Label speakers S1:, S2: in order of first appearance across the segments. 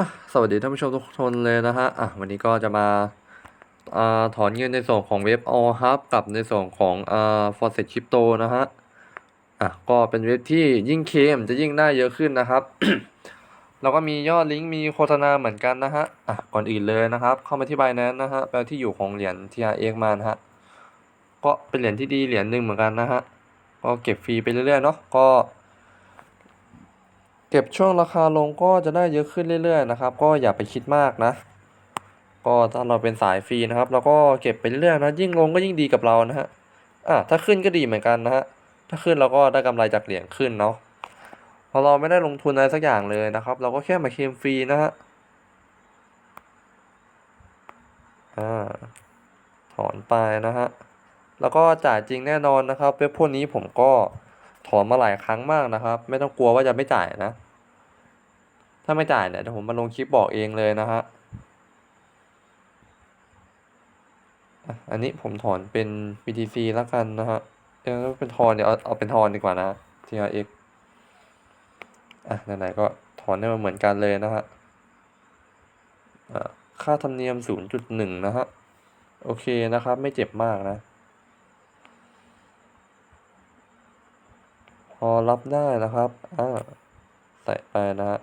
S1: อะสวัสดีท่านผู้ชมทุกคนเลยนะฮะอะวันนี้ก็จะมาอ่าถอนเงินในส่วนของเว็บ All Hub กับในส่วนของอ่า Faucet Crypto นะฮะอะก็เป็นเว็บที่ยิ่งเคมจะยิ่งได้เยอะขึ้นนะครับแล้วก็มียอดลิงก์มีโฆษณาเหมือนกันนะฮะอะก่อนอื่นเลยนะครับ เข้ามาที่ Binance นะฮะแปลที่อยู่ของเหรียญ TRX มานะฮะก็เป็นเหรียญที่ดีเหรียญหนึ่งเหมือนกันนะฮะก็เก็บฟรีไปเรื่อยๆเนาะก็ เก็บช่วงราคาลงก็จะได้เยอะขึ้นเรื่อยๆนะครับ ก็อย่าไปคิดมากนะ ก็ถ้าเราเป็นสายฟรีนะครับเราก็เก็บไปเรื่อยๆนะยิ่งลงก็ยิ่งดีกับเรานะฮะอะถ้าขึ้นก็ดีเหมือนกันนะฮะถ้าขึ้นเราก็ได้กำไรจากเหรียญขึ้นเนาะพราะเราไม่ได้ลงทุนอะไรสักอย่างเลยนะครับ เราก็แค่มาเคลมฟรีนะฮะอ่าถอนไปนะฮะแล้วก็จ่ายจริงแน่นอนนะครับเว็บพวกนี้ผมก็ถอนมาหลายครั้งมากนะครับ ไม่ต้องกลัวว่าจะไม่จ่ายนะ ถ้าไม่จ่ายเนี่ยเดี๋ยวผมมาลงคลิปบอกเองเลยนะฮะอันนี้ผมถอนเป็น BTC แล้วกันนะฮะเออเป็นทอนเดี๋ยวเอาเอาเป็นทอนดีกว่านะ TRX อะไหนๆก็ถอนได้มาเหมือนกันเลยนะฮะค่าธรรมเนียม 0.1 นะฮะ โอเคนะครับ ไม่เจ็บมากนะ พอรับได้นะครับ อ่า ใส่ไปนะฮะ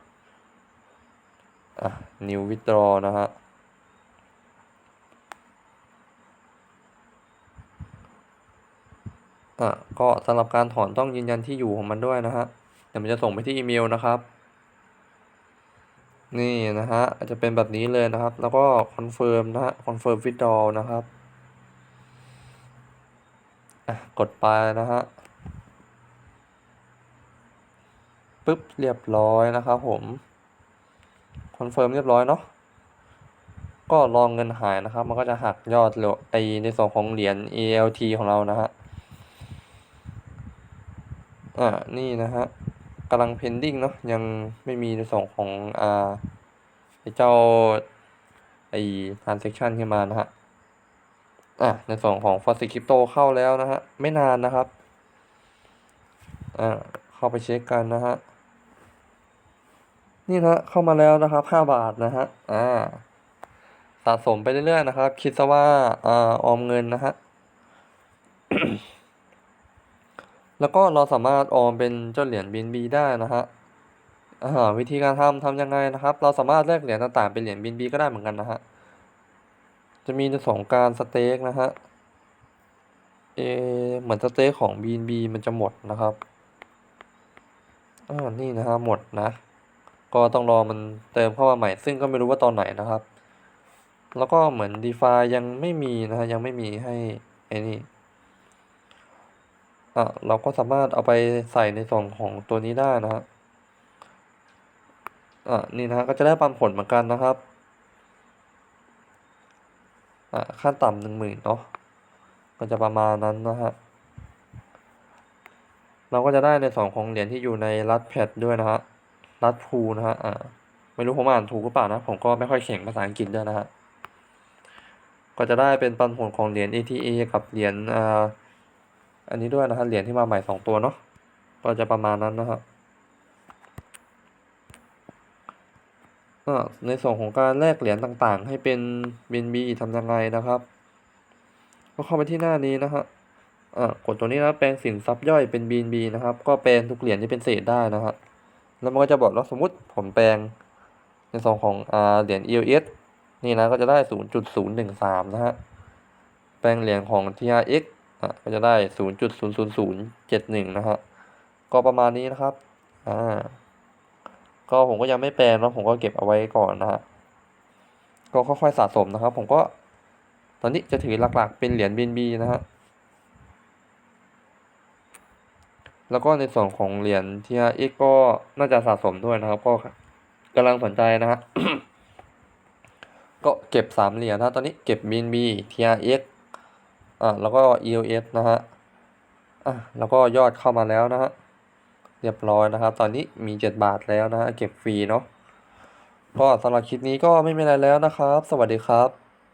S1: อะ new withdraw นะฮะอะก็สำหรับการถอนต้องยืนยันที่อยู่ของมันด้วยนะฮะเดี๋ยวมันจะส่งไปที่อีเมลนะครับ นี่นะฮะอาจจะเป็นแบบนี้เลยนะครับ แล้วก็คอนเฟิร์มนะฮะคอนเฟิร์มวิดดอนะครับอะกดไปนะฮะปึ๊บเรียบร้อยนะครับผม คอนเฟิร์มเรียบร้อยเนาะก็รองเงินหายนะครับ มันก็จะหักยอดเหลือไอในส่วนของเหรียญ ELT ของเรานะฮะอ่านี่นะฮะกำลัง pending เนาะยังไม่มีในส่วนของอ่าไอเจ้าไอ transaction ขึ้นมานะฮะอะในส่วนของ Faucet Crypto เข้าแล้วนะฮะ ไม่นานนะครับอ่าเข้าไปเช็คกันนะฮะ นี่นะเข้ามาแล้วนะครับห้าบาทนะฮะอ่าสะสมไปเรื่อยๆนะครับ คิดซะว่าอ่าออมเงินนะฮะแล้วก็เราสามารถออมเป็นเจ้าเหรียญ BNB ได้นะฮะอ่าวิธีการทำทำยังไงนะครับ เราสามารถแลกเหรียญต่างๆเป็นเหรียญ BNB ก็ได้เหมือนกันนะฮะจะมีในสองการสเต็กนะฮะเออเหมือนสเต็กของ BNB มันจะหมดนะครับอ่านี่นะฮะหมดนะ ก็ต้องรอมันเติมเข้ามาใหม่ ซึ่งก็ไม่รู้ว่าตอนไหนนะครับ แล้วก็เหมือน DeFi ยังไม่มีนะฮะยังไม่มีให้ไอ้นี่อะเราก็สามารถเอาไปใส่ในส่วนของตัวนี้ได้นะฮะอะนี่นะฮะก็จะได้ปันผลเหมือนกันนะครับอะขั้นต่ำหนึ่งหมื่นเนาะก็จะประมาณนั้นนะฮะเราก็จะได้ในส่วนของเหรียญที่อยู่ในรัดแพดด้วยนะฮะ รัดพูนะฮะอ่าไม่รู้ผมอ่านถูกหรือเปล่านะ ผมก็ไม่ค่อยเก่งภาษาอังกฤษด้วยนะฮะ ก็จะได้เป็นปันผลของเหรียญ ATA กับเหรียญอ่าอันนี้ด้วยนะฮะ เหรียญที่มาใหม่สองตัวเนาะ ก็จะประมาณนั้นนะฮะอ่าในส่วนของการแลกเหรียญต่างๆ ให้เป็น BNB ทำยังไงนะครับ ก็เข้าไปที่หน้านี้นะฮะอ่ากดตัวนี้นะแปลงสินทรัพย์ย่อยเป็น BNB นะครับ ก็แปลงทุกเหรียญที่เป็นเศษได้นะฮะ แล้วมันก็จะบอกว่าสมมติผมแปลงในส่วนของอ่าเหรียญ EOS นี่นะก็จะได้ 0.013 นะฮะ แปลงเหรียญของ TRX อะก็จะได้ 0.00071 นะฮะ ก็ประมาณนี้นะครับ อ่า ก็ผมก็ยังไม่แปลงแล้วผมก็เก็บเอาไว้ก่อนนะฮะ ก็ค่อยๆสะสมนะครับ ผมก็ ตอนนี้จะถือหลักๆเป็นเหรียญ BNB นะฮะ แล้วก็ในส่วนของเหรียญ TRX ก็น่าจะสะสมด้วยนะครับ ก็กำลังสนใจนะฮะก็เก็บสามเหรียญนะตอนนี้เก็บ BNB TRX อ่าแล้วก็ EOS นะฮะอะแล้วก็ยอดเข้ามาแล้วนะฮะเรียบร้อยนะครับ ตอนนี้มีเจ็ดบาทแล้วนะฮะเก็บฟรีเนาะก็สำหรับคลิปนี้ก็ไม่มีอะไรแล้วนะครับ สวัสดีครับ